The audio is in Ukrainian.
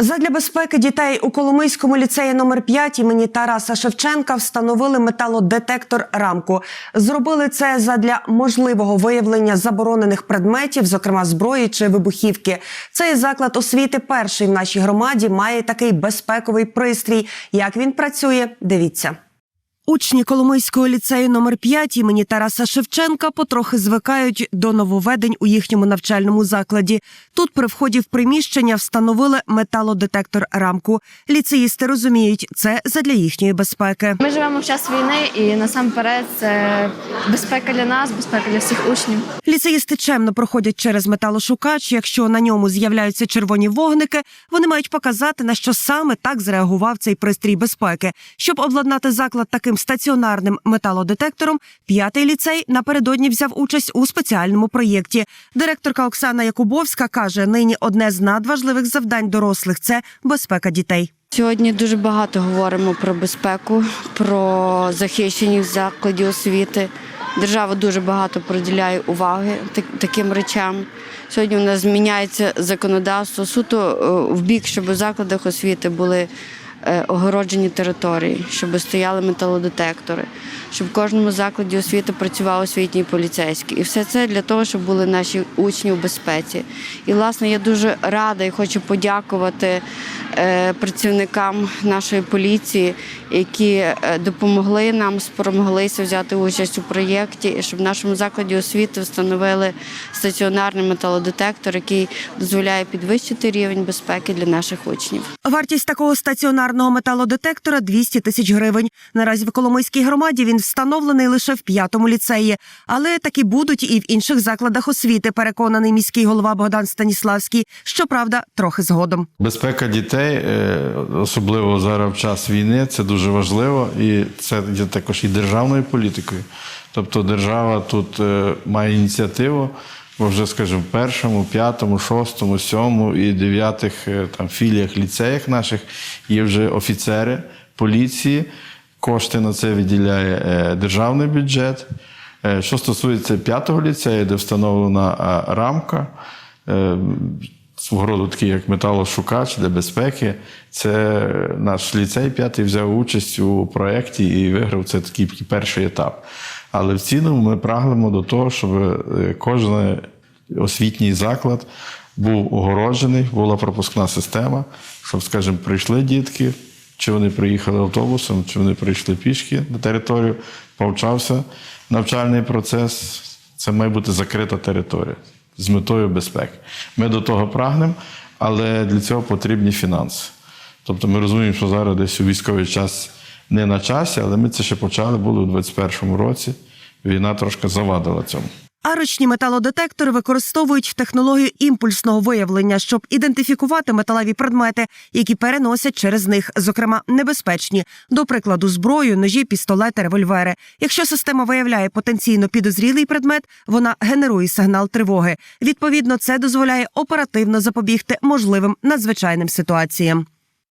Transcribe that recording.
Задля безпеки дітей у Коломийському ліцеї номер 5 імені Тараса Шевченка встановили металодетектор рамку. Зробили це задля можливого виявлення заборонених предметів, зокрема зброї чи вибухівки. Цей заклад освіти перший в нашій громаді має такий безпековий пристрій. Як він працює, дивіться. Учні Коломийського ліцею номер 5 імені Тараса Шевченка потрохи звикають до нововведень у їхньому навчальному закладі. Тут при вході в приміщення встановили металодетектор рамку. Ліцеїсти розуміють, це задля їхньої безпеки. Ми живемо в час війни, і насамперед це безпека для нас, безпека для всіх учнів. Ліцеїсти чемно проходять через металошукач. Якщо на ньому з'являються червоні вогники, вони мають показати на що саме так зреагував цей пристрій безпеки. Щоб обладнати заклад таким стаціонарним металодетектором, п'ятий ліцей напередодні взяв участь у спеціальному проєкті. Директорка Оксана Якубовська каже: нині одне з надважливих завдань дорослих це безпека дітей. Сьогодні дуже багато говоримо про безпеку, про захищеність закладів освіти. Держава дуже багато приділяє уваги таким речам. Сьогодні у нас зміняється законодавство суто е, в бік, щоб у закладах освіти були огороджені території, щоб стояли металодетектори, щоб в кожному закладі освіти працював освітній поліцейський. І все це для того, щоб були наші учні в безпеці. І, власне, я дуже рада і хочу подякувати е, працівникам нашої поліції, які е, допомогли нам, спромоглися взяти участь у проєкті, щоб в нашому закладі освіти встановили стаціонарний металодетектор, який дозволяє підвищити рівень безпеки для наших учнів. Вартість такого стаціонарного металодетектора 200 тисяч гривень. Наразі в Коломийській громаді він встановлений лише в п'ятому ліцеї, але такі будуть і в інших закладах освіти. Переконаний міський голова Богдан Станіславський. Щоправда, трохи згодом. Безпека дітей, е, особливо зараз в час війни, це дуже важливо, і це є також і державною політикою. Тобто держава тут е, має ініціативу, бо вже, скажімо, в першому, п'ятому, шостому, сьомому і дев'ятих е, там філіях, ліцеях наших є вже офіцери поліції. Кошти на це виділяє е, державний бюджет. Е, Що стосується п'ятого ліцею, де встановлена рамка, свого роду такий як металошукач для безпеки. Це наш ліцей п'ятий взяв участь у проєкті і виграв це такий перший етап. Але в цілому ми прагнемо до того, щоб е, кожен освітній заклад був огороджений, була пропускна система, щоб, скажімо, прийшли дітки, чи вони приїхали автобусом, чи вони прийшли пішки на територію, повчався навчальний процес. Це має бути закрита територія з метою безпеки. Ми до того прагнемо, але для цього потрібні фінанси. Тобто ми розуміємо, що зараз десь у військовий час не на часі, але ми це ще почали було у 2021 році. Війна трошки завадила цьому. Арочні металодетектори використовують технологію імпульсного виявлення, щоб ідентифікувати металеві предмети, які переносять через них, зокрема небезпечні, до прикладу, зброю, ножі, пістолети, револьвери. Якщо система виявляє потенційно підозрілий предмет, вона генерує сигнал тривоги. Відповідно, це дозволяє оперативно запобігти можливим надзвичайним ситуаціям.